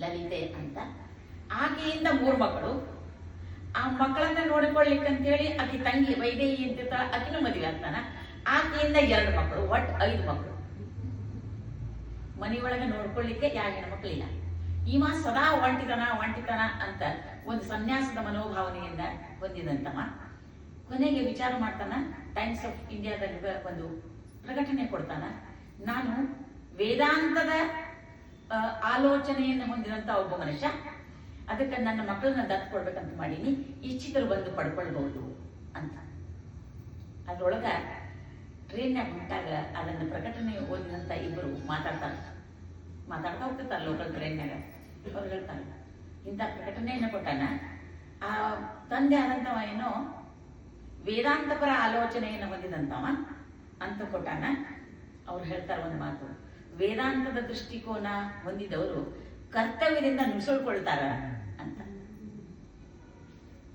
ಲಲಿತೆ ಅಂತ. ಆಕೆಯಿಂದ ಮೂರು ಮಕ್ಕಳು. ಆ ಮಕ್ಕಳನ್ನ ನೋಡಿಕೊಳ್ಳಿಕ್ಕಂತೇಳಿ ಆಕೆ ತಂಗಿ ವೈದೇಹಿ ಅಂತ ಆಕಿನ ಮದುವೆ ಆಗ್ತಾನ. ಆಕೆಯಿಂದ ಎರಡು ಮಕ್ಕಳು, ಒಟ್ಟು ಐದು ಮಕ್ಕಳು. ಮನೆಯೊಳಗೆ ನೋಡ್ಕೊಳ್ಳಿಕ್ಕೆ ಯಾವ ಹೆಣ್ಮಕ್ಳಿಲ್ಲ ಇವ ಸದಾ ಒಂಟಿತನ ಒಂಟಿತನ ಅಂತ ಒಂದು ಸನ್ಯಾಸದ ಮನೋಭಾವನೆಯಿಂದ ಹೊಂದಿದಂತಮ್ಮ ಕೊನೆಗೆ ವಿಚಾರ ಮಾಡ್ತಾನ ಟೈಮ್ಸ್ ಆಫ್ ಇಂಡಿಯಾದಲ್ಲಿ ಒಂದು ಪ್ರಕಟಣೆ ಕೊಡ್ತಾನ. ನಾನು ವೇದಾಂತದ ಆಲೋಚನೆಯನ್ನು ಹೊಂದಿದಂತ ಒಬ್ಬ ಮನುಷ್ಯ. ಅದಕ್ಕೆ ನನ್ನ ಮಕ್ಕಳನ್ನ ದತ್ತು ಕೊಡ್ಬೇಕಂತ ಮಾಡೀನಿ. ಇಚ್ಛಿತರು ಬಂದು ಪಡ್ಕೊಳ್ಬಹುದು ಅಂತ. ಅದ್ರೊಳಗ ಟ್ರೈನ್ಯಾಗ ಹೊಂಟಾಗ ಅದನ್ನ ಪ್ರಕಟಣೆ ಓದಿದಂತ ಇಬ್ಬರು ಮಾತಾಡ್ತಾರೆ. ಮಾತಾಡ್ತಾ ಹೋಗ್ತಿರ್ತಾರೆ ಲೋಕಲ್ ಟ್ರೈನ್ಯಾಗ ಅವ್ರು ಹೇಳ್ತಾರೆ ಇಂಥ ಪ್ರಕಟಣೆಯನ್ನು ಕೊಟ್ಟಾನ, ಆ ತಂದೆ ಆದಂತವ ಏನೋ ವೇದಾಂತಪರ ಆಲೋಚನೆಯನ್ನು ಹೊಂದಿದಂತವ ಅಂತ ಕೊಟ್ಟಾನ. ಅವ್ರು ಹೇಳ್ತಾರೆ ಒಂದು ಮಾತು. ವೇದಾಂತದ ದೃಷ್ಟಿಕೋನ ಹೊಂದಿದವರು ಕರ್ತವ್ಯದಿಂದ ನುಸುಳ್ಕೊಳ್ತಾರ ಅಂತ.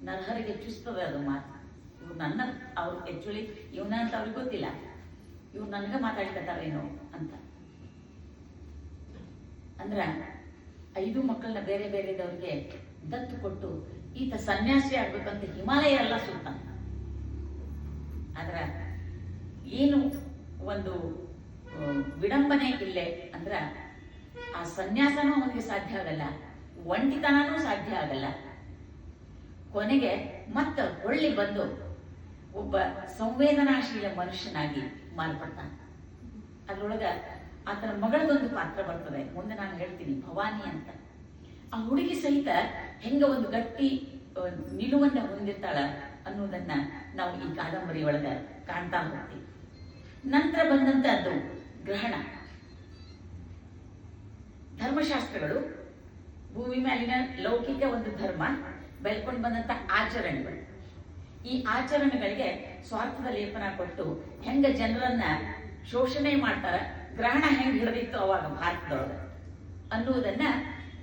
ನರಹರಿಗೆ ಚುಸ್ತದೆ ಅದು ಮಾತು. ಇವ್ರು ನನ್ನ, ಅವ್ರು ಆಕ್ಚುಲಿ ಇವನ ಅಂತ ಅವ್ರಿಗೆ ಗೊತ್ತಿಲ್ಲ. ಇವ್ರು ನನಗೆ ಮಾತಾಡ್ಕೊತಾರೇನೋ ಅಂತ. ಅಂದ್ರ ಐದು ಮಕ್ಕಳನ್ನ ಬೇರೆ ಬೇರೆದವ್ರಿಗೆ ದತ್ತು ಕೊಟ್ಟು ಈತ ಸನ್ಯಾಸಿ ಆಗ್ಬೇಕಂತ ಹಿಮಾಲಯ ಎಲ್ಲ ಸುತ್ತ ಆದ್ರ ಏನು ಒಂದು ವಿಡಂಬನೆ ಇಲ್ಲೇ ಅಂದ್ರ ಆ ಸನ್ಯಾಸನೂ ಅವನಿಗೆ ಸಾಧ್ಯ ಆಗಲ್ಲ, ಒಂಟಿತನನೂ ಸಾಧ್ಯ ಆಗಲ್ಲ. ಕೊನೆಗೆ ಮತ್ತ ಹೊಳ್ಳಿ ಬಂದು ಒಬ್ಬ ಸಂವೇದನಾಶೀಲ ಮನುಷ್ಯನಾಗಿ ಮಾರ್ಪಡ್ತಾನೆ. ಅದ್ರೊಳಗ ಆತನ ಮಗಳದೊಂದು ಪಾತ್ರ ಬರ್ತದೆ. ಮುಂದೆ ನಾನು ಹೇಳ್ತೀನಿ, ಭವಾನಿ ಅಂತ. ಆ ಹುಡುಗಿ ಸಹಿತ ಹೆಂಗ ಒಂದು ಗಟ್ಟಿ ನಿಲುವನ್ನ ಹೊಂದಿರ್ತಾಳ ಅನ್ನೋದನ್ನ ನಾವು ಈ ಕಾದಂಬರಿ ಒಳಗ ಕಾಣ್ತಾ ಹೋಗ್ತೀವಿ. ನಂತರ ಬಂದಂತದ್ದು ಗ್ರಹಣ. ಧರ್ಮಶಾಸ್ತ್ರಗಳು ಭೂಮಿ ಮೇಲಿನ ಲೌಕಿಕ ಒಂದು ಧರ್ಮ, ಬೆಳ್ಕೊಂಡು ಬಂದಂತ ಆಚರಣೆಗಳು. ಈ ಆಚರಣೆಗಳಿಗೆ ಸ್ವಾರ್ಥದ ಲೇಪನ ಕೊಟ್ಟು ಹೆಂಗ ಜನರನ್ನ ಶೋಷಣೆ ಮಾಡ್ತಾರ, ಗ್ರಹಣ ಹೆಂಗ್ ಹಿಡಿದಿತ್ತು ಅವಾಗ ಭಾರತದೊಳಗ ಅನ್ನುವುದನ್ನ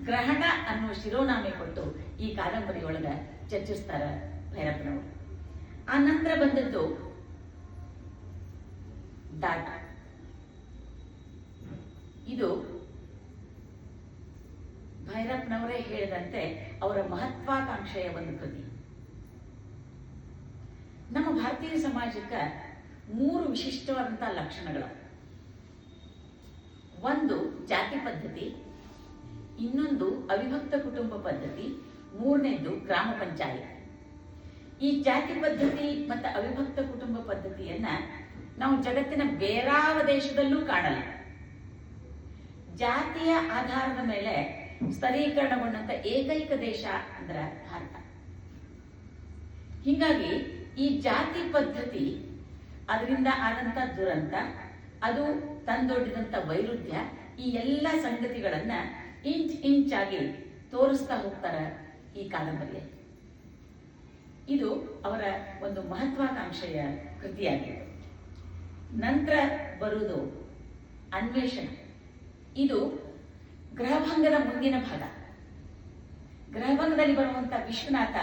ಗ್ರಹಣ ಅನ್ನುವ ಶಿರೋನಾಮೆ ಕೊಟ್ಟು ಈ ಕಾದಂಬರಿಯೊಳಗ ಚರ್ಚಿಸ್ತಾರ ಭೈರಪ್ಪನವರು. ಆ ನಂತರ ಬಂದದ್ದು ದಾಟ. ಇದು ಭೈರಪ್ಪನವರೇ ಹೇಳಿದಂತೆ ಅವರ ಮಹತ್ವಾಕಾಂಕ್ಷೆಯ ಒಂದು ಕೃತಿ. ನಮ್ಮ ಭಾರತೀಯ ಸಮಾಜಕ್ಕೆ ಮೂರು ವಿಶಿಷ್ಟವಾದಂತಹ ಲಕ್ಷಣಗಳು. ಒಂದು ಜಾತಿ ಪದ್ಧತಿ, ಇನ್ನೊಂದು ಅವಿಭಕ್ತ ಕುಟುಂಬ ಪದ್ಧತಿ, ಮೂರನೇದು ಗ್ರಾಮ ಪಂಚಾಯತ್. ಈ ಜಾತಿ ಪದ್ಧತಿ ಮತ್ತು ಅವಿಭಕ್ತ ಕುಟುಂಬ ಪದ್ಧತಿಯನ್ನ ನಾವು ಜಗತ್ತಿನ ಬೇರಾವ ದೇಶದಲ್ಲೂ ಕಾಣಲ್ಲ. ಜಾತಿಯ ಆಧಾರದ ಮೇಲೆ ಸ್ಥಳೀಕರಣಗೊಂಡಂತ ಏಕೈಕ ದೇಶ ಅಂದ್ರೆ ಭಾರತ. ಹೀಗಾಗಿ ಈ ಜಾತಿ ಪದ್ಧತಿ ಅದರಿಂದ ಆದಂತ ದುರಂತ, ಅದು ತಂದೊಡ್ಡಿದಂತ ವೈರುಧ್ಯ, ಈ ಎಲ್ಲ ಸಂಗತಿಗಳನ್ನ ಇಂಚ್ ಇಂಚಾಗಿ ತೋರಿಸ್ತಾ ಹೋಗ್ತಾರ ಈ ಕಾದಂಬರಿಯಲ್ಲಿ ಇದು ಅವರ ಒಂದು ಮಹತ್ವಾಕಾಂಕ್ಷೆಯ ಕೃತಿಯಾಗಿದೆ. ನಂತರ ಬರುವುದು ಅನ್ವೇಷಣೆ. ಇದು ಗ್ರಹಭಂಗದ ಮುಂದಿನ ಭಾಗ. ಗ್ರಹಭಂಗದಲ್ಲಿ ಬರುವಂತ ವಿಶ್ವನಾಥ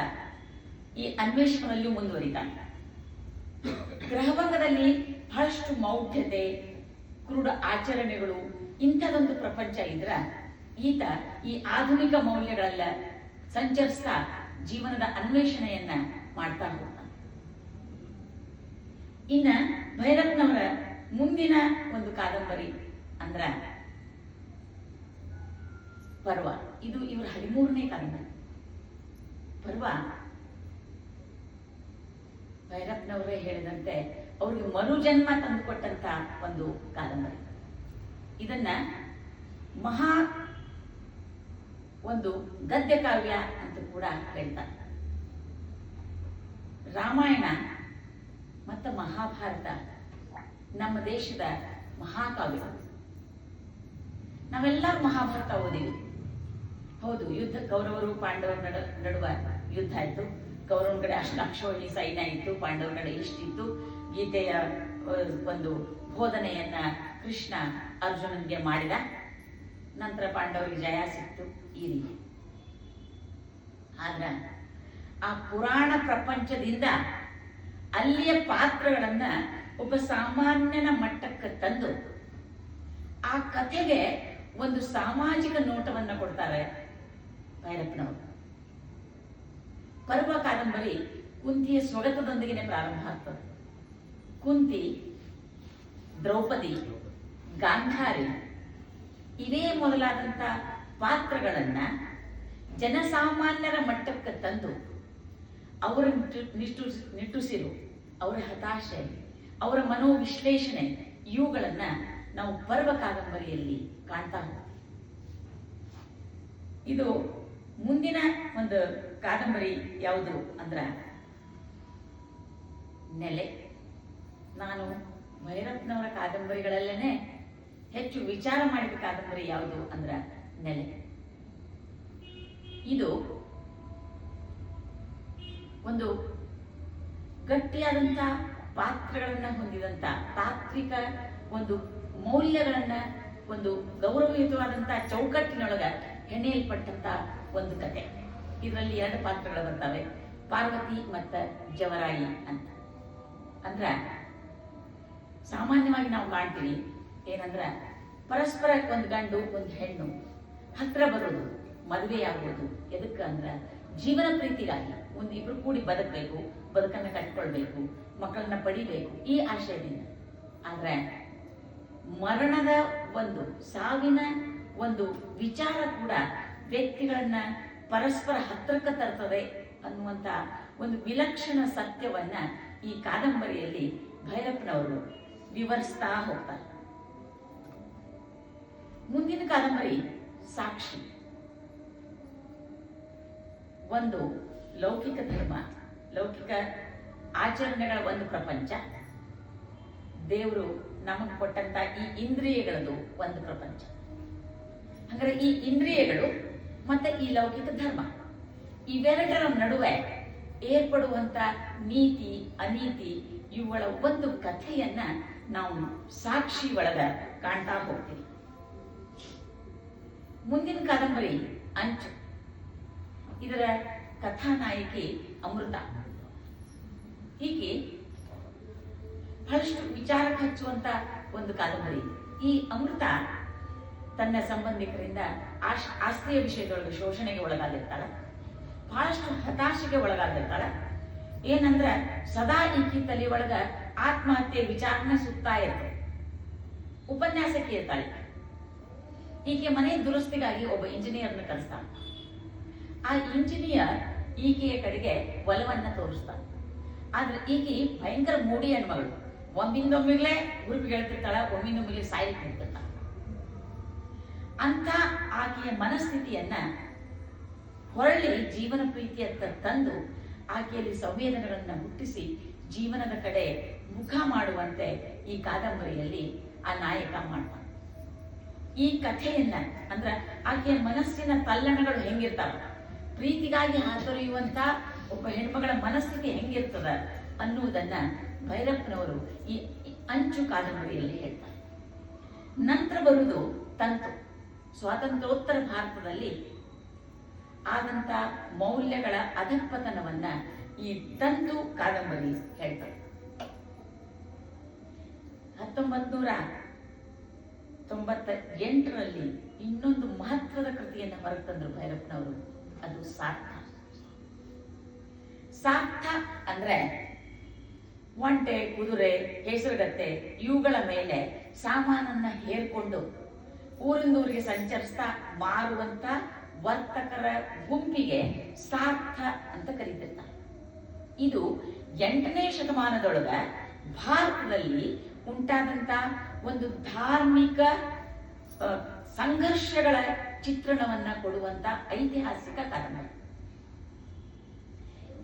ಈ ಅನ್ವೇಷಣೆಯಲ್ಲೂ ಮುಂದುವರಿತಾನೆ. ಗ್ರಹಭಂಗದಲ್ಲಿ ಬಹಳಷ್ಟು ಮೌಢ್ಯತೆ ಕ್ರೂಢ ಆಚರಣೆಗಳು, ಇಂಥದೊಂದು ಪ್ರಪಂಚ ಇದ್ರ ಈತ ಈ ಆಧುನಿಕ ಮೌಲ್ಯಗಳೆಲ್ಲ ಸಂಚರಿಸ್ತಾ ಜೀವನದ ಅನ್ವೇಷಣೆಯನ್ನ ಮಾಡ್ತಾ ಹೋಗ್ತಾನೆ. ಇನ್ನ ಭೈರತ್ನವರ ಮುಂದಿನ ಒಂದು ಕಾದಂಬರಿ ಅಂದ್ರ ಪರ್ವ. ಇದು ಇವರ ಹದಿಮೂರನೇ ಕಾದಂಬರಿ ಪರ್ವ. ಭೈರಪ್ಪನವರೇ ಹೇಳಿದಂತೆ ಅವರಿಗೆ ಮರುಜನ್ಮ ತಂದುಕೊಟ್ಟಂತ ಒಂದು ಕಾದಂಬರಿ. ಇದನ್ನ ಮಹಾ ಒಂದು ಗದ್ಯ ಕಾವ್ಯ ಅಂತ ಕೂಡ ಹೇಳ್ತಾರೆ. ರಾಮಾಯಣ ಮತ್ತು ಮಹಾಭಾರತ ನಮ್ಮ ದೇಶದ ಮಹಾಕಾವ್ಯ ನಾವೆಲ್ಲ ಮಹಾಭಾರತ ಓದಿವಿ. ಹೌದು, ಯುದ್ಧ, ಕೌರವರು ಪಾಂಡವರ ನಡ, ನಡುವ ಯುದ್ಧ ಆಯಿತು. ಕೌರವನ ಕಡೆ ಅಷ್ಟು ಲಕ್ಷವಳ್ಳಿ ಸೈನ್ಯ ಇತ್ತು, ಪಾಂಡವರ ಕಡೆ ಇಷ್ಟಿತ್ತು. ಗೀತೆಯ ಒಂದು ಬೋಧನೆಯನ್ನ ಕೃಷ್ಣ ಅರ್ಜುನನ್ಗೆ ಮಾಡಿದ. ನಂತರ ಪಾಂಡವರಿಗೆ ಜಯ ಸಿಕ್ತು ಈ ರೀತಿ. ಆದ್ರ, ಆ ಪುರಾಣ ಪ್ರಪಂಚದಿಂದ ಅಲ್ಲಿಯ ಪಾತ್ರಗಳನ್ನ ಒಬ್ಬ ಸಾಮಾನ್ಯನ ಮಟ್ಟಕ್ಕೆ ತಂದು, ಆ ಕಥೆಗೆ ಒಂದು ಸಾಮಾಜಿಕ ನೋಟವನ್ನ ಕೊಡ್ತಾರೆ. ಭೈರಪ್ಪನವರು. ಪರ್ವ ಕಾದಂಬರಿ ಕುಂತಿಯ ಸ್ವಗತದೊಂದಿಗೆ ಪ್ರಾರಂಭ ಆಗ್ತದೆ. ಕುಂತಿ, ದ್ರೌಪದಿ, ಗಾಂಧಾರಿ ಇವೇ ಮೊದಲಾದಂಥ ಪಾತ್ರಗಳನ್ನ ಜನಸಾಮಾನ್ಯರ ಮಟ್ಟಕ್ಕೆ ತಂದು ಅವರ ನಿಟ್ಟು- ನಿಟ್ಟುಸಿರು, ಅವರ ಹತಾಶೆ, ಅವರ ಮನೋವಿಶ್ಲೇಷಣೆ ಇವುಗಳನ್ನ ನಾವು ಪರ್ವ ಕಾದಂಬರಿಯಲ್ಲಿ ಕಾಣ್ತಾ ಹೋಗ್ತೀವಿ. ಇದು ಮುಂದಿನ ಒಂದು ಕಾದಂಬರಿ ಯಾವುದು ಅಂದ್ರ, ನೆಲೆ. ನಾನು ಭೈರಪ್ಪನವರ ಕಾದಂಬರಿಗಳಲ್ಲೇನೆ ಹೆಚ್ಚು ವಿಚಾರ ಮಾಡಿದ ಕಾದಂಬರಿ ಯಾವುದು ಅಂದ್ರ, ನೆಲೆ. ಇದು ಒಂದು ಗಟ್ಟಿಯಾದಂಥ ಪಾತ್ರಗಳನ್ನು ಹೊಂದಿದಂಥ ತಾತ್ವಿಕ ಒಂದು ಮೌಲ್ಯಗಳನ್ನ, ಒಂದು ಗೌರವಯುತವಾದಂಥ ಚೌಕಟ್ಟಿನೊಳಗ ಹೆಣೆಯಲ್ಪಟ್ಟಂತ ಒಂದು ಕತೆ. ಇದರಲ್ಲಿ ಎರಡು ಪಾತ್ರಗಳು ಬರ್ತವೆ. ಪಾರ್ವತಿ ಮತ್ತು ಜವರಾಯಿ ಅಂತ. ಅಂದ್ರ, ಸಾಮಾನ್ಯವಾಗಿ ನಾವು ಕಾಣ್ತೀವಿ, ಏನಂದ್ರ, ಪರಸ್ಪರ ಒಂದು ಗಂಡು, ಒಂದು ಹೆಣ್ಣು. ಹತ್ರ ಬರೋದು ಮದುವೆ ಆಗೋದು ಎದಕ್ಕೆ ಅಂದ್ರ, ಜೀವನ ಪ್ರೀತಿಗಾಗಿ ಒಂದು ಇಬ್ರು ಕೂಡಿ ಬದುಕಬೇಕು, ಬದುಕನ್ನ ಕಟ್ಕೊಳ್ಬೇಕು, ಮಕ್ಕಳನ್ನ ಪಡಿಬೇಕು, ಈ ಆಶಯದಿಂದ. ಆದ್ರೆ, ಮರಣದ ಒಂದು, ಸಾವಿನ ಒಂದು ವಿಚಾರ ಕೂಡ ವ್ಯಕ್ತಿಗಳನ್ನ ಪರಸ್ಪರ ಹತ್ತಿರಕ್ಕೆ ತರ್ತದೆ ಅನ್ನುವಂತ ಒಂದು ವಿಲಕ್ಷಣ ಸತ್ಯವನ್ನ ಈ ಕಾದಂಬರಿಯಲ್ಲಿ ಭೈರಪ್ಪನವರು ವಿವರಿಸ್ತಾ ಹೋಗ್ತಾರೆ. ಮುಂದಿನ ಕಾದಂಬರಿ ಸಾಕ್ಷಿ. ಒಂದು ಲೌಕಿಕ ಧರ್ಮ, ಲೌಕಿಕ ಆಚರಣೆಗಳ ಒಂದು ಪ್ರಪಂಚ. ದೇವರು ನಮಗೆ ಕೊಟ್ಟಂತ ಈ ಇಂದ್ರಿಯಗಳದು ಒಂದು ಪ್ರಪಂಚ. ಅಂದ್ರೆ ಈ ಇಂದ್ರಿಯಗಳು ಮತ್ತೆ ಈ ಲೌಕಿಕ ಧರ್ಮ. ಇವೆರಡರ ನಡುವೆ ಏರ್ಪಡುವಂತ ನೀತಿ, ಅನೀತಿ, ಇವುಗಳ ಒಂದು ಕಥೆಯನ್ನ ನಾವು ಸಾಕ್ಷಿ ಒಳಗ ಕಾಣ್ತಾ ಹೋಗ್ತೀವಿ. ಮುಂದಿನ ಕಾದಂಬರಿ ಅಂಚು. ಇದರ ಕಥಾನಾಯಕಿ ಅಮೃತ. ಹೀಗೆ ಬಹಳಷ್ಟು ವಿಚಾರಕ್ಕೆ ಹಚ್ಚುವಂತ ಒಂದು ಕಾದಂಬರಿ. ಈ ಅಮೃತ ತನ್ನ ಸಂಬಂಧಿಕರಿಂದ ಆಶ್, ಆಸ್ತಿಯ ವಿಷಯದೊಳಗೆ ಶೋಷಣೆಗೆ ಒಳಗಾಗಿರ್ತಾಳೆ. ಬಹಳಷ್ಟು ಹತಾಶೆಗೆ ಒಳಗಾಗಿರ್ತಾಳೆ. ಏನಂದ್ರೆ ಸದಾ ಈಕಿ ತಲೆ ಒಳಗ ಆತ್ಮಹತ್ಯೆ ವಿಚಾರನೆ ಸುತ್ತಾ ಇರ್ತದೆ ಉಪನ್ಯಾಸಕ್ಕೆ ಇರ್ತಾಳೆ. ಈಕೆ ಮನೆ ದುರಸ್ತಿಗಾಗಿ ಒಬ್ಬ ಇಂಜಿನಿಯರ್ನ ಕಲಿಸ್ತಾನ ಆ ಇಂಜಿನಿಯರ್ ಈಕೆಯ ಕಡೆಗೆ ಒಲವನ್ನ ತೋರಿಸ್ತಾನೆ ಆದ್ರೆ ಈಕೆ ಭಯಂಕರ ಮೂಡಿ ಹೆಣ್ಮಗಳು ಒಮ್ಮಿಂದೊಮ್ಮಿಗ್ಲೇ ಗುರುಪಿಗೆ ಹೇಳ್ತಿರ್ತಾಳ ಒಮ್ಮಿಂದೊಮ್ಮಿಗೆ ಸಾಯಿ ಹೋಗ್ತಿರ್ತಾಳ ಅಂತ ಆಕೆಯ ಮನಸ್ಥಿತಿಯನ್ನ ಹೊರಳಿ ಜೀವನ ಪ್ರೀತಿಯತ್ತ ತಂದು ಆಕೆಯಲ್ಲಿ ಸಂವೇದನೆಗಳನ್ನ ಹುಟ್ಟಿಸಿ ಜೀವನದ ಕಡೆ ಮುಖ ಮಾಡುವಂತೆ ಈ ಕಾದಂಬರಿಯಲ್ಲಿ ಆ ನಾಯಕ ಮಾಡುವ ಈ ಕಥೆಯನ್ನ ಅಂದ್ರ ಆಕೆಯ ಮನಸ್ಸಿನ ತಲ್ಲಣಗಳು ಹೆಂಗಿರ್ತಾವ? ಪ್ರೀತಿಗಾಗಿ ಹಾತೊರೆಯುವಂತ ಒಬ್ಬ ಹೆಣ್ಮಗಳ ಮನಸ್ಥಿತಿ ಹೆಂಗಿರ್ತದ ಅನ್ನುವುದನ್ನ ಭೈರಪ್ಪನವರು ಈ ಅಂಚು ಕಾದಂಬರಿಯಲ್ಲಿ ಹೇಳ್ತಾರೆ. ನಂತರ ಬರುವುದು ತಂತು. ಸ್ವಾತಂತ್ರ್ಯೋತ್ತರ ಭಾರತದಲ್ಲಿ ಆದಂತ ಮೌಲ್ಯಗಳ ಅಧಃಪತನವನ್ನ ಈ ತಂತು ಕಾದಂಬರಿ ಹೇಳ್ತಾರೆ. ಹತ್ತೊಂಬತ್ ನೂರ ತೊಂಬತ್ತ ಎಂಟರಲ್ಲಿ ಇನ್ನೊಂದು ಮಹತ್ವದ ಕೃತಿಯನ್ನು ಹೊರತಂದ್ರು ಭೈರಪ್ಪನವರು, ಅದು ಸಾರ್ಥ. ಸಾರ್ಥ ಅಂದ್ರೆ ಒಂಟೆ, ಕುದುರೆ ಹೆಸರುಗತ್ತೆ ಇವುಗಳ ಮೇಲೆ ಸಾಮಾನನ್ನ ಹೇರ್ಕೊಂಡು ಊರಿಂದ ಊರಿಗೆ ಸಂಚರಿಸ್ತಾ ಮಾರುವಂತ ವರ್ತಕರ ಗುಂಪಿಗೆ ಸಾರ್ಥ ಅಂತ ಕರೀತಿರ್ತಾರೆ. ಇದು ಎಂಟನೇ ಶತಮಾನದೊಳಗ ಭಾರತದಲ್ಲಿ ಉಂಟಾದಂತ ಒಂದು ಧಾರ್ಮಿಕ ಸಂಘರ್ಷಗಳ ಚಿತ್ರಣವನ್ನ ಕೊಡುವಂತ ಐತಿಹಾಸಿಕ ಕಾರಣ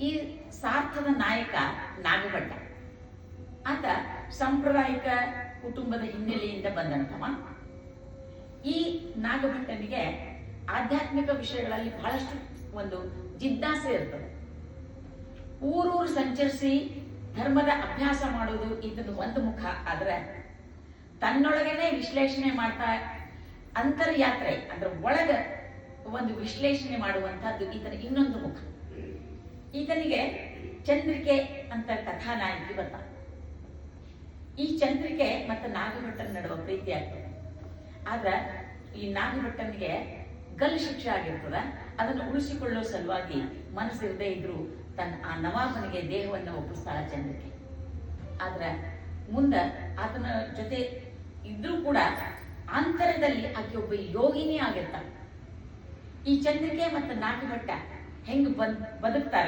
ಈ ಸಾರ್ಥದ ನಾಯಕ ನಾಗಭಟ್ಟ. ಆತ ಸಾಂಪ್ರದಾಯಿಕ ಕುಟುಂಬದ ಹಿನ್ನೆಲೆಯಿಂದ ಬಂದಂಥವ ಈ ನಾಗಭಟ್ಟನಿಗೆ ಆಧ್ಯಾತ್ಮಿಕ ವಿಷಯಗಳಲ್ಲಿ ಬಹಳಷ್ಟು ಒಂದು ಜಿಜ್ಞಾಸೆ ಇರ್ತದೆ. ಊರೂರು ಸಂಚರಿಸಿ ಧರ್ಮದ ಅಭ್ಯಾಸ ಮಾಡುವುದು ಇದನ್ನು ಒಂದು ಮುಖ. ಆದ್ರೆ ತನ್ನೊಳಗನೆ ವಿಶ್ಲೇಷಣೆ ಮಾಡ್ತಾ ಅಂತರ್ಯಾತ್ರೆ, ಅಂದ್ರೆ ಒಳಗ ಒಂದು ವಿಶ್ಲೇಷಣೆ ಮಾಡುವಂತಹದ್ದು ಈತನ ಇನ್ನೊಂದು ಮುಖ. ಈತನಿಗೆ ಚಂದ್ರಿಕೆ ಅಂತ ಕಥಾನಾಯಕಿ ಬರ್ತಾನೆ ಈ ಚಂದ್ರಿಕೆ ಮತ್ತು ನಾಗಭಟ್ಟನ ನಡುವ ಪ್ರೀತಿ ಆಗ್ತದೆ. ಆದ್ರೆ ಈ ನಾಗಭಟ್ಟನಿಗೆ ಗಲ್ ಶಿಕ್ಷೆ ಆಗಿರ್ತದ, ಅದನ್ನು ಉಳಿಸಿಕೊಳ್ಳೋ ಸಲುವಾಗಿ ಮನಸ್ಸಿರದೇ ಇದ್ರು ತನ್ನ ಆ ನವಾಬನಿಗೆ ದೇಹವನ್ನು ಒಪ್ಪಿಸ್ತಾಳ ಚಂದ್ರಿಕೆ ಆದ್ರೆ ಮುಂದೆ ಆತನ ಜೊತೆ ಇದ್ರೂ ಕೂಡ ಅಂತರದಲ್ಲಿ ಆಕೆ ಒಬ್ಬ ಯೋಗಿನಿ ಆಗಿರ್ತಾಳೆ. ಈ ಚಂದ್ರಿಕೆ ಮತ್ತು ನಾಗಭಟ್ಟ ಹೆಂಗ್ ಬಂದ್, ಬದುಕ್ತಾರ?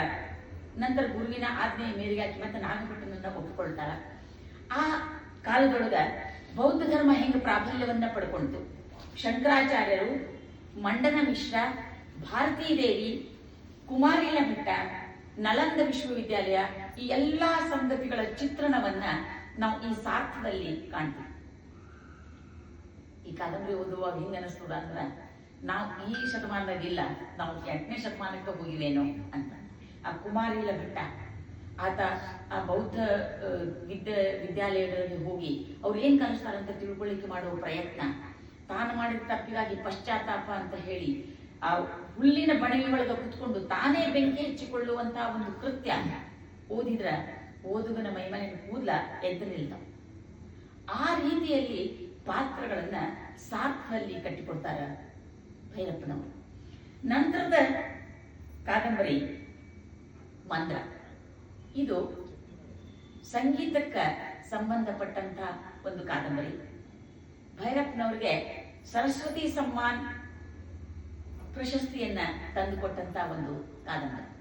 ನಂತರ ಗುರುವಿನ ಆಜ್ಞೆಯ ಮೇರೆಗೆ ಆಕೆ ಮತ್ತೆ ನಾಗಭಟ್ಟನನ್ನ ಒಪ್ಪಿಕೊಳ್ತಾರ ಆ ಕಾಲದೊಳಗ ಬೌದ್ಧ ಧರ್ಮ ಹೆಂಗ್ ಪ್ರಾಬಲ್ಯವನ್ನ ಪಡ್ಕೊಳ್ತು ಶಂಕರಾಚಾರ್ಯರು ಮಂಡನ ಮಿಶ್ರ, ಭಾರತೀ ದೇವಿ ಕುಮಾರಿಲ ಭಟ್ಟ ನಲಂದ ವಿಶ್ವವಿದ್ಯಾಲಯ ಈ ಎಲ್ಲಾ ಸಂಗತಿಗಳ ಚಿತ್ರಣವನ್ನ ನಾವು ಈ ಸಾರ್ಥದಲ್ಲಿ ಕಾಣ್ತೀವಿ. ಈ ಕಾದಂಬರಿ ಓದುವಾಗ ಹಿಂಗ ಅನಿಸ್ತದ ಅಂದ್ರ, ನಾವು ಈ ಶತಮಾನದಾಗಿಲ್ಲ ನಾವು ಎಂಟನೇ ಶತಮಾನಕ್ಕೆ ಹೋಗಿವೇನೋ ಅಂತ. ಆ ಕುಮಾರಿಲ ಭಟ್ಟ ಆತ ಆ ಬೌದ್ಧ ವಿದ್ಯ, ವಿದ್ಯಾಲಯಗಳಲ್ಲಿ ಹೋಗಿ ಅವ್ರು ಏನ್ ಕಲಿಸ್ತಾರಂತ ತಿಳ್ಕೊಳ್ಳಿಕ್ಕೆ ಮಾಡುವ ಪ್ರಯತ್ನ. ತಾನು ಮಾಡಿದ ತಪ್ಪಿಗಾಗಿ ಪಶ್ಚಾತ್ತಾಪ ಅಂತ ಹೇಳಿ ಆ ಹುಲ್ಲಿನ ಬಣವಿ ಒಳಗೆ ಕುತ್ಕೊಂಡು ತಾನೇ ಬೆಂಕಿ ಹಚ್ಚಿಕೊಳ್ಳುವಂತಹ ಒಂದು ಕೃತ್ಯ. ಓದಿದ್ರ, ಓದುಗನ ಮೈಮನೆ ಕೂದಲ ಎದ್ದು ಆ ರೀತಿಯಲ್ಲಿ ಪಾತ್ರಗಳನ್ನ ಸಾರ್ಥದಲ್ಲಿ ಕಟ್ಟಿಕೊಡ್ತಾರ ಭೈರಪ್ಪನವರು. ನಂತರದ ಕಾದಂಬರಿ ಮಂದ್ರ. ಇದು ಸಂಗೀತಕ್ಕೆ ಸಂಬಂಧಪಟ್ಟಂತಹ ಒಂದು ಕಾದಂಬರಿ. ಭೈರಪ್ಪನವ್ರಿಗೆ ಸರಸ್ವತಿ ಸಮ್ಮಾನ್ ಪ್ರಶಸ್ತಿಯನ್ನ ತಂದುಕೊಟ್ಟಂತ ಒಂದು ಕಾದಂಬರಿ.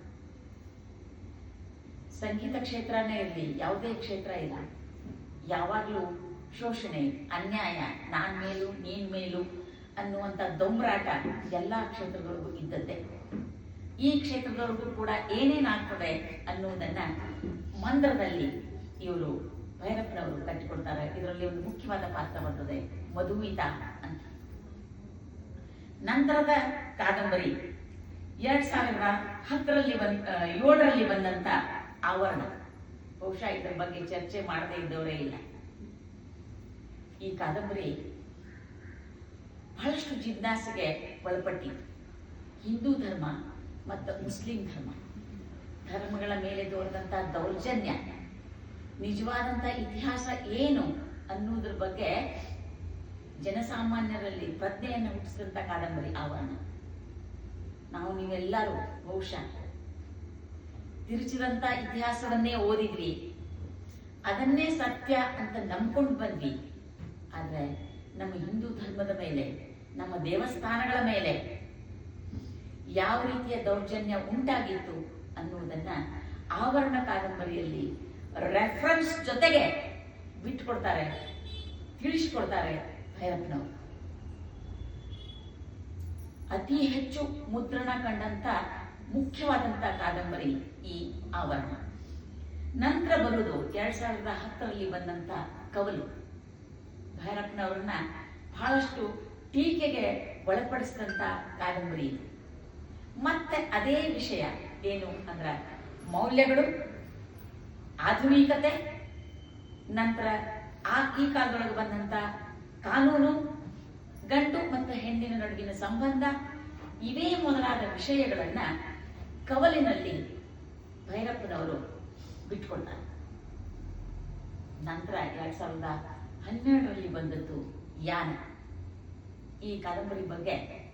ಸಂಗೀತ ಕ್ಷೇತ್ರನೇ ಇರಲಿ, ಯಾವುದೇ ಕ್ಷೇತ್ರ ಇಲ್ಲ. ಯಾವಾಗಲೂ ಶೋಷಣೆ, ಅನ್ಯಾಯ, ನಾನ್ ಮೇಲು, ನೀನ್ ಮೇಲು ಅನ್ನುವಂಥ ದೊಂಬರಾಟ ಎಲ್ಲ ಕ್ಷೇತ್ರಗಳಿಗೂ ಇದ್ದದ್ದೇ. ಈ ಕ್ಷೇತ್ರದವರೆಗೂ ಕೂಡ ಏನೇನಾಗ್ತದೆ ಅನ್ನುವುದನ್ನ ಮಂದ್ರದಲ್ಲಿ ಇವರು ಭೈರಪ್ಪನವರು ಕಟ್ಟಿಕೊಡ್ತಾರೆ. ಇದರಲ್ಲಿ ಒಂದು ಮುಖ್ಯವಾದ ಪಾತ್ರ ಬರ್ತದೆ, ಮಧುಮಿತಾ ಅಂತ. ನಂತರದ ಕಾದಂಬರಿ, ಎರಡ್ ಸಾವಿರದ ಹತ್ತರಲ್ಲಿ ಬಂದ ಏಳರಲ್ಲಿ ಬಂದಂತ ಆವರಣ. ಬಹುಶಃ ಇದರ ಬಗ್ಗೆ ಚರ್ಚೆ ಮಾಡದೇ ಇದ್ದವರೇ ಇಲ್ಲ. ಈ ಕಾದಂಬರಿ ಬಹಳಷ್ಟು ಜಿಜ್ಞಾಸೆಗೆ ಒಳಪಟ್ಟಿತ್ತು ಹಿಂದೂ ಧರ್ಮ ಮತ್ತು ಮುಸ್ಲಿಂ ಧರ್ಮ. ಧರ್ಮಗಳ ಮೇಲೆ ದೊರೆದಂಥ ದೌರ್ಜನ್ಯ, ನಿಜವಾದಂಥ ಇತಿಹಾಸ ಏನು ಅನ್ನೋದ್ರ ಬಗ್ಗೆ ಜನಸಾಮಾನ್ಯರಲ್ಲಿ ಪ್ರಜ್ಞೆಯನ್ನು ಹುಟ್ಟಿಸಿದಂಥ ಕಾದಂಬರಿ ಆವರಣ. ನಾವು ನೀವೆಲ್ಲರೂ ಬಹುಶಃ ತಿರುಚಿದಂಥ ಇತಿಹಾಸವನ್ನೇ ಓದಿದ್ವಿ. ಅದನ್ನೇ ಸತ್ಯ ಅಂತ ನಂಬ್ಕೊಂಡು ಬಂದ್ವಿ. ಆದರೆ ನಮ್ಮ ಹಿಂದೂ ಧರ್ಮದ ಮೇಲೆ, ನಮ್ಮ ದೇವಸ್ಥಾನಗಳ ಮೇಲೆ ಯಾವ ರೀತಿಯ ದೌರ್ಜನ್ಯ ಉಂಟಾಗಿತ್ತು ಅನ್ನುವುದನ್ನ ಆವರಣ ಕಾದಂಬರಿಯಲ್ಲಿ ರೆಫರೆನ್ಸ್ ಜೊತೆಗೆ ಬಿಟ್ಕೊಡ್ತಾರೆ ತಿಳಿಸ್ಕೊಡ್ತಾರೆ ಭೈರಪ್ಪನವರು. ಅತಿ ಹೆಚ್ಚು ಮುದ್ರಣ ಕಂಡಂತ ಮುಖ್ಯವಾದಂತ ಕಾದಂಬರಿ ಈ ಆವರಣ. ನಂತರ ಬರುವುದು ಎರಡ್ ಸಾವಿರದ ಹತ್ತರಲ್ಲಿ ಬಂದಂತ ಕವಲು. ಭೈರಪ್ಪನವ್ರನ್ನ ಬಹಳಷ್ಟು ಟೀಕೆಗೆ ಒಳಪಡಿಸಿದಂತ ಕಾದಂಬರಿ ಇದು. ಮತ್ತೆ ಅದೇ ವಿಷಯ ಏನು ಅಂದ್ರೆ ಮೌಲ್ಯಗಳು, ಆಧುನಿಕತೆ, ನಂತರ ಆ ಈ ಕಾಲದೊಳಗೆ ಬಂದಂತ ಕಾನೂನು, ಗಂಡು ಮತ್ತು ಹೆಣ್ಣಿನ ನಡುವಿನ ಸಂಬಂಧ, ಇವೇ ಮೊದಲಾದ ವಿಷಯಗಳನ್ನ ಕವಲಿನಲ್ಲಿ ಭೈರಪ್ಪನವರು ಬಿಟ್ಕೊಳ್ತಾರೆ. ನಂತರ ಎರಡ್ ಸಾವಿರದ ಹನ್ನೆರಡರಲ್ಲಿ ಬಂದದ್ದು ಯಾನ. ಈ ಕಾದಂಬರಿ ಬಗ್ಗೆ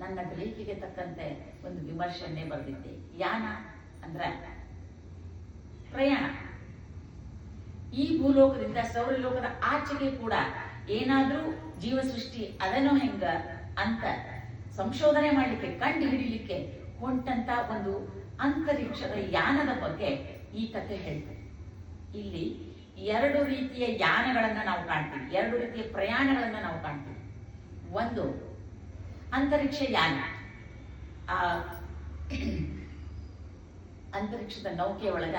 ನನ್ನ ಗ್ರಹಿಕೆಗೆ ತಕ್ಕಂತೆ ಒಂದು ವಿಮರ್ಶೆಯನ್ನೇ ಬರೆದಿದ್ದೆ. ಯಾನ ಅಂದ್ರೆ ಪ್ರಯಾಣ. ಈ ಭೂಲೋಕದಿಂದ ಸೌರಲೋಕದ ಆಚೆಗೆ ಕೂಡ ಏನಾದ್ರೂ ಜೀವ ಸೃಷ್ಟಿ ಅದನೋ ಹೆಂಗ ಅಂತ ಸಂಶೋಧನೆ ಮಾಡಲಿಕ್ಕೆ, ಕಂಡು ಹಿಡಿಲಿಕ್ಕೆ ಹೊಂಟಂತ ಒಂದು ಅಂತರಿಕ್ಷದ ಯಾನದ ಬಗ್ಗೆ ಈ ಕಥೆ ಹೇಳ್ತದೆ. ಇಲ್ಲಿ ಎರಡು ರೀತಿಯ ಯಾನಗಳನ್ನ ನಾವು ಕಾಣ್ತೀವಿ. ಎರಡು ರೀತಿಯ ಪ್ರಯಾಣಗಳನ್ನ ನಾವು ಕಾಣ್ತೀವಿ. ಒಂದು ಅಂತರಿಕ್ಷ ಯಾನ. ಆ, ಅಂತರಿಕ್ಷದ ನೌಕೆಯ ಒಳಗ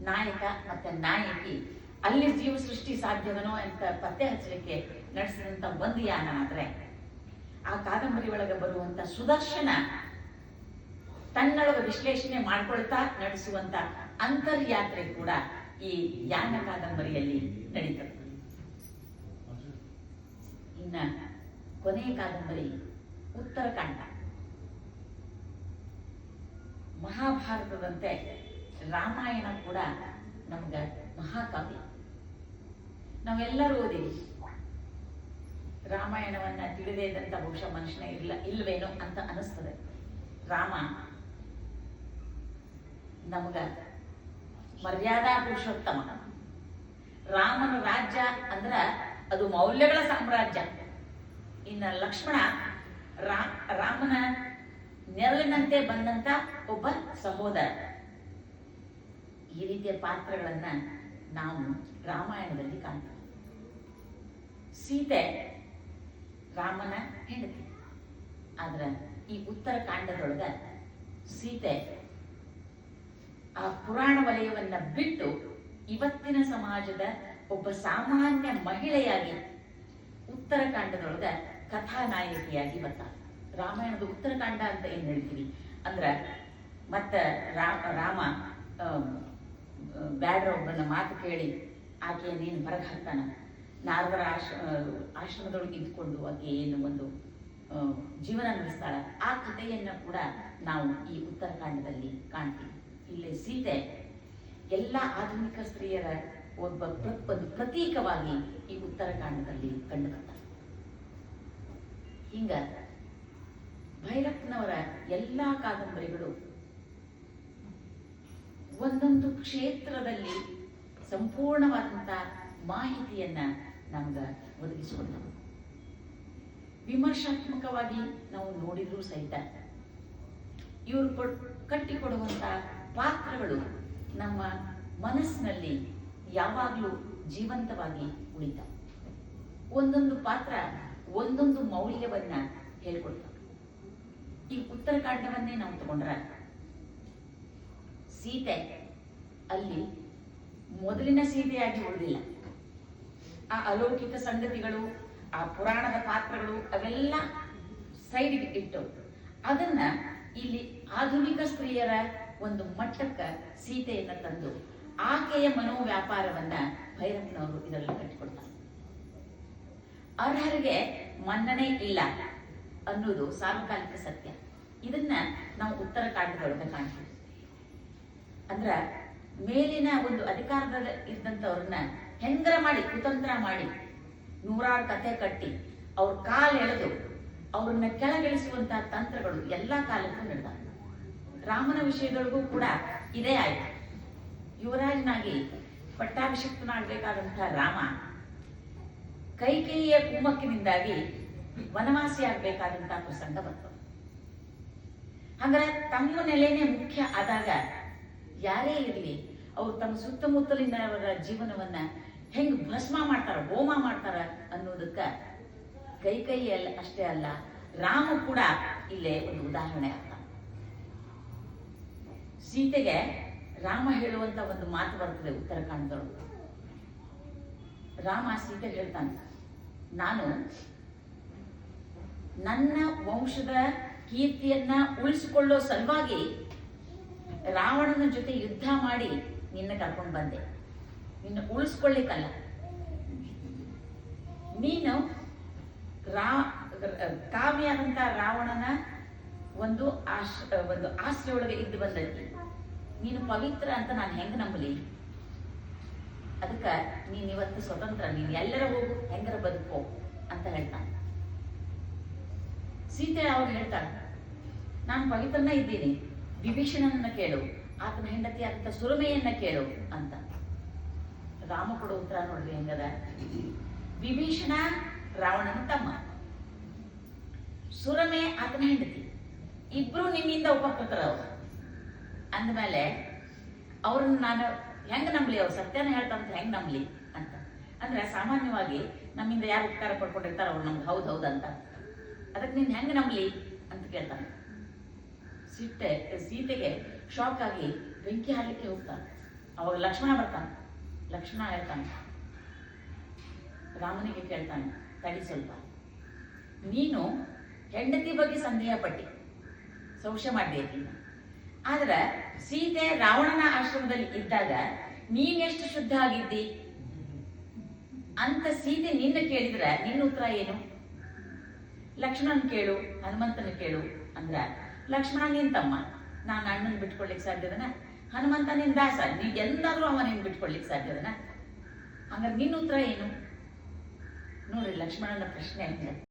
ನಾಯಕ ಮತ್ತೆ ನಾಯಕಿ ಅಲ್ಲಿ ಜೀವ ಸೃಷ್ಟಿ ಸಾಧ್ಯವನೋ ಅಂತ ಪತ್ತೆ ಹಚ್ಚಲಿಕ್ಕೆ ನಡೆಸಿದಂತ ಒಂದು ಯಾನ ಆದ್ರೆ, ಆ ಕಾದಂಬರಿ ಒಳಗೆ ಬರುವಂತ ಸುದರ್ಶನ ತನ್ನೊಳಗ ವಿಶ್ಲೇಷಣೆ ಮಾಡ್ಕೊಳ್ತಾ ನಡೆಸುವಂತ ಅಂತರ್ಯಾತ್ರೆ ಕೂಡ ಈ ಯಾನ ಕಾದಂಬರಿಯಲ್ಲಿ ನಡೀತದೆ. ಇನ್ನ ಕೊನೆಯ ಕಾದಂಬರಿ ಉತ್ತರಕಾಂಡ ಮಹಾಭಾರತದಂತೆ ರಾಮಾಯಣ ಕೂಡ ನಮ್ಗ ಮಹಾಕಾವ್ಯ ನಾವೆಲ್ಲರೂ ಓದಿವಿ ರಾಮಾಯಣವನ್ನ ತಿಳಿದೇ ಇದ್ದಂತ ಬಹುಶಃ ಮನುಷ್ಯನ ಇಲ್ಲ, ಇಲ್ವೇನೋ ಅಂತ ಅನಿಸ್ತದೆ ರಾಮ ನಮಗ ಮರ್ಯಾದಾ ಪುರುಷೋತ್ತಮ. ರಾಮನ ರಾಜ್ಯ ಅಂದ್ರ ಅದು ಮೌಲ್ಯಗಳ ಸಾಮ್ರಾಜ್ಯ. ಇನ್ನ ಲಕ್ಷ್ಮಣ ರಾಮನ ನೆರಳಿನಂತೆ ಬಂದಂತ ಒಬ್ಬ ಸಹೋದರ. ಈ ರೀತಿಯ ಪಾತ್ರಗಳನ್ನ ನಾವು ರಾಮಾಯಣದಲ್ಲಿ ಕಾಣ್ತೀವಿ. ಸೀತೆ ರಾಮನ ಹೆಂಡತಿ. ಆದ್ರ ಈ ಉತ್ತರ ಕಾಂಡದೊಳಗ ಸೀತೆ ಆ ಪುರಾಣ ವಲಯವನ್ನ ಬಿಟ್ಟು ಇವತ್ತಿನ ಸಮಾಜದ ಒಬ್ಬ ಸಾಮಾನ್ಯ ಮಹಿಳೆಯಾಗಿ ಉತ್ತರಕಾಂಡದೊಳಗ ಕಥಾನಾಯಕಿಯಾಗಿ ಬರ್ತಾಳೆ ರಾಮಾಯಣದ ಉತ್ತರಕಾಂಡ ಅಂತ ಏನು ಹೇಳ್ತೀವಿ ಅಂದ್ರೆ ಮತ್ತ ರಾಮ ಬ್ಯಾಡ್ರ ಒಬ್ಬನ ಮಾತು ಕೇಳಿ ಆಕೆ ನೀನು ಹೊರಗೆ ಹಾಕ್ತಾನ. ನಾರದರ ಆಶ್ರ ಆಶ್ರಮದೊಳಗೆ ಇದ್ಕೊಂಡು ಆಕೆ ಏನು ಒಂದು ಜೀವನ ನಡೆಸ್ತಾಳ. ಆ ಕಥೆಯನ್ನು ಕೂಡ ನಾವು ಈ ಉತ್ತರಕಾಂಡದಲ್ಲಿ ಕಾಣ್ತೀವಿ. ಇಲ್ಲಿ ಸೀತೆ ಎಲ್ಲ ಆಧುನಿಕ ಸ್ತ್ರೀಯರ ಒಬ್ಬ ಒಂದು ಪ್ರತೀಕವಾಗಿ ಈ ಉತ್ತರಕಾಂಡದಲ್ಲಿ ಕಂಡು ಹಿಂಗ ಭೈರಪ್ಪನವರ ಎಲ್ಲ ಕಾದಂಬರಿಗಳು ಒಂದೊಂದು ಕ್ಷೇತ್ರದಲ್ಲಿ ಸಂಪೂರ್ಣವಾದಂಥ ಮಾಹಿತಿಯನ್ನ ನಮ್ಗ ಒದಗಿಸಿಕೊಡ್ತಾವೆ. ವಿಮರ್ಶಾತ್ಮಕವಾಗಿ ನಾವು ನೋಡಿದ್ರೂ ಸಹಿತ ಇವರು ಕೊಟ್ ಕಟ್ಟಿಕೊಡುವಂತ ಪಾತ್ರಗಳು ನಮ್ಮ ಮನಸ್ಸಿನಲ್ಲಿ ಯಾವಾಗಲೂ ಜೀವಂತವಾಗಿ ಉಳಿತ ಒಂದೊಂದು ಪಾತ್ರ ಒಂದೊಂದು ಮೌಲ್ಯವನ್ನ ಹೇಳ್ಕೊಡ್ತಾರೆ. ಈ ಉತ್ತರಕಾಂಡವನ್ನೇ ನಾವು ತಗೊಂಡ್ರ ಸೀತೆ ಅಲ್ಲಿ ಮೊದಲಿನ ಸೀತೆಯಾಗಿ ಉಳಿದಿಲ್ಲ. ಆ ಅಲೌಕಿಕ ಸಂಗತಿಗಳು, ಆ ಪುರಾಣದ ಪಾತ್ರಗಳು ಅವೆಲ್ಲ ಸೈಡ್ಗೆ ಇಟ್ಟು ಅದನ್ನ ಇಲ್ಲಿ ಆಧುನಿಕ ಸ್ತ್ರೀಯರ ಒಂದು ಮಟ್ಟಕ್ಕ ಸೀತೆಯನ್ನ ತಂದು ಆಕೆಯ ಮನೋವ್ಯಾಪಾರವನ್ನ ಭೈರಪ್ಪನವರು ಇದರಲ್ಲಿ ಕಟ್ಟಿಕೊಡ್ತಾರೆ. ಅರ್ಹರಿಗೆ ಮನ್ನಣೆ ಇಲ್ಲ ಅನ್ನೋದು ಸಾರ್ವಕಾಲಿಕ ಸತ್ಯ. ಇದನ್ನ ನಾವು ಉತ್ತರ ಕಾಂಡದೊಳಗೆ ಕಾಣ್ತೀವಿ. ಅಂದ್ರ ಮೇಲಿನ ಒಂದು ಅಧಿಕಾರದಲ್ಲಿ ಇದ್ದಂಥವ್ರನ್ನ ಹೆಂಗರ ಮಾಡಿ, ಕುತಂತ್ರ ಮಾಡಿ, ನೂರಾರು ಕತೆ ಕಟ್ಟಿ, ಅವ್ರ ಕಾಲ್ ಎಳೆದು ಅವ್ರನ್ನ ಕೆಳಗಿಳಿಸುವಂತಹ ತಂತ್ರಗಳು ಎಲ್ಲಾ ಕಾಲಕ್ಕೂ ನಡೆದ ರಾಮನ ವಿಷಯಗಳಿಗೂ ಕೂಡ ಇದೇ ಆಯ್ತು. ಯುವರಾಜನಾಗಿ ಪಟ್ಟಾಭಿಷಿಕ್ತನಾಗಬೇಕಾದಂತಹ ರಾಮ ಕೈಕೇಯಿಯ ಕುಮ್ಮಕ್ಕಿನಿಂದಾಗಿ ವನವಾಸಿ ಆಗ್ಬೇಕಾದಂತಹ ಪ್ರಸಂಗ ಬಂತು. ಹಂಗಾರೆ ತಮ್ಮ ನೆಲೆನೇ ಮುಖ್ಯ ಆದಾಗ ಯಾರೇ ಇರಲಿ, ಅವ್ರು ತಮ್ಮ ಸುತ್ತಮುತ್ತಲಿನವರ ಜೀವನವನ್ನ ಹೆಂಗ್ ಭಸ್ಮ ಮಾಡ್ತಾರ, ಹೋಮ ಮಾಡ್ತಾರ ಅನ್ನೋದಕ್ಕ ಕೈಕೈ ಅಲ್ಲ ಅಷ್ಟೇ ಅಲ್ಲ, ರಾಮ ಕೂಡ ಇಲ್ಲೇ ಒಂದು ಉದಾಹರಣೆ ಅಂತ ಸೀತೆಗೆ ರಾಮ ಹೇಳುವಂತ ಒಂದು ಮಾತು ಬರ್ತದೆ ಉತ್ತರಾಖಂಡದೊಳಗೆ ರಾಮ ಸೀತೆ ಹೇಳ್ತಾನೆ ನಾನು ನನ್ನ ವಂಶದ ಕೀರ್ತಿಯನ್ನ ಉಳಿಸಿಕೊಳ್ಳೋ ಸಲುವಾಗಿ ರಾವಣನ ಜೊತೆ ಯುದ್ಧ ಮಾಡಿ ನಿನ್ನ ಕರ್ಕೊಂಡು ಬಂದೆ. ನಿನ್ನ ಉಳಿಸ್ಕೊಳ್ಳಿಕ್ಕಲ್ಲ. ನೀನು ರಾ, ಕಾವ್ಯಾದಂತ ರಾವಣನ ಒಂದು ಆಶ್, ಒಂದು ಆಸ್ತಿ ಇದ್ದು ಬಂದೈತಿ ನೀನು ಪವಿತ್ರ ಅಂತ ನಾನು ಹೆಂಗ್ ನಂಬಲಿ? ಅದಕ್ಕ ನೀನು ಇವತ್ತು ಸ್ವತಂತ್ರ, ನೀನು ಎಲ್ಲರ ಹೋಗು, ಹೆಂಗರ ಬದುಕು ಅಂತ ಹೇಳ್ತಾನೆ. ಸೀತೆ ಅವ್ರು ಹೇಳ್ತಾನೆ, ನಾನು ಪವಿತ್ರನ ಇದ್ದೀನಿ, ವಿಭೀಷಣನನ್ನ ಕೇಳು, ಆತನ ಹೆಂಡತಿ ಅಂತ ಸುರಮೆಯನ್ನ ಕೇಳು ಅಂತ. ರಾಮ ಕೊಡೋ ಉತ್ತರ ನೋಡ್ರಿ ಹೆಂಗದ? ವಿಭೀಷಣ ರಾವಣನ ತಮ್ಮ. ಸುರಮೆ ಆತನ ಹೆಂಡತಿ. ಇಬ್ರು ನಿನ್ನಿಂದ ಉಪಕೃತರವ್ರು ಅಂದಮೇಲೆ ಅವ್ರನ್ನ ನಾನು ಹೆಂಗ್ ನಂಬಲಿ ಅವ್ರು? ಸತ್ಯನ ಹೇಳ್ತಾರಂತ ಹೆಂಗ್ ನಂಬಲಿ ಅಂತ. ಅಂದ್ರೆ ಸಾಮಾನ್ಯವಾಗಿ ನಮ್ಮಿಂದ ಯಾರು ಉಪಕಾರ ಪಡ್ಕೊಂಡಿರ್ತಾರ ಅವ್ರು ನಮ್ಗೆ ಹೌದು ಹೌದು ಅಂತ. ಅದಕ್ಕೆ ನೀನು ಹೆಂಗ್ ನಂಬಲಿ ಅಂತ ಕೇಳ್ತಾನೆ. ಸಿಟ್ಟೆ, ಸೀತೆಗೆ ಶಾಕ್ ಆಗಿ ಬೆಂಕಿ ಹಾಕಲಿಕ್ಕೆ ಹೋಗ್ತಾನೆ ಅವಾಗ ಲಕ್ಷ್ಮಣ ಬರ್ತಾನೆ. ಲಕ್ಷ್ಮಣ ಹೇಳ್ತಾನೆ. ರಾಮನಿಗೆ ಕೇಳ್ತಾನೆ, ತಡಿ ಸ್ವಲ್ಪ. ನೀನು ಹೆಂಡತಿ ಬಗ್ಗೆ ಸಂದೇಹ ಪಟ್ಟಿ ಸಂಶಯ ಮಾಡಿದೆ ಆದ್ರ ಸೀತೆ ರಾವಣನ ಆಶ್ರಮದಲ್ಲಿ ಇದ್ದಾಗ ನೀನೆಷ್ಟು ಶುದ್ಧ ಆಗಿದ್ದಿ? ಅಂತ ಸೀತೆ ನಿನ್ನ ಕೇಳಿದ್ರ, ನಿನ್ನ ಉತ್ತರ ಏನು? ಲಕ್ಷ್ಮಣನ್ ಕೇಳು, ಹನುಮಂತನ ಕೇಳು ಅಂದ್ರ, ಲಕ್ಷ್ಮಣ ನಿನ್ ತಮ್ಮ, ನಾನು ಅಣ್ಣನ್ ಬಿಟ್ಕೊಳ್ಲಿಕ್ಕೆ ಸಾಧ್ಯದನ? ಹನುಮಂತ ನಿನ್ ದಾಸ, ನೀ ಎಲ್ಲಾದ್ರೂ ಅವ ನಿನ್ ಬಿಟ್ಕೊಳ್ಲಿಕ್ಕೆ ಸಾಧ್ಯದನ? ಹಂಗಾರೆ ನಿನ್ನ ಉತ್ತರ ಏನು? ನೋಡ್ರಿ ಲಕ್ಷ್ಮಣನ ಪ್ರಶ್ನೆ ಹೆಂಗೆ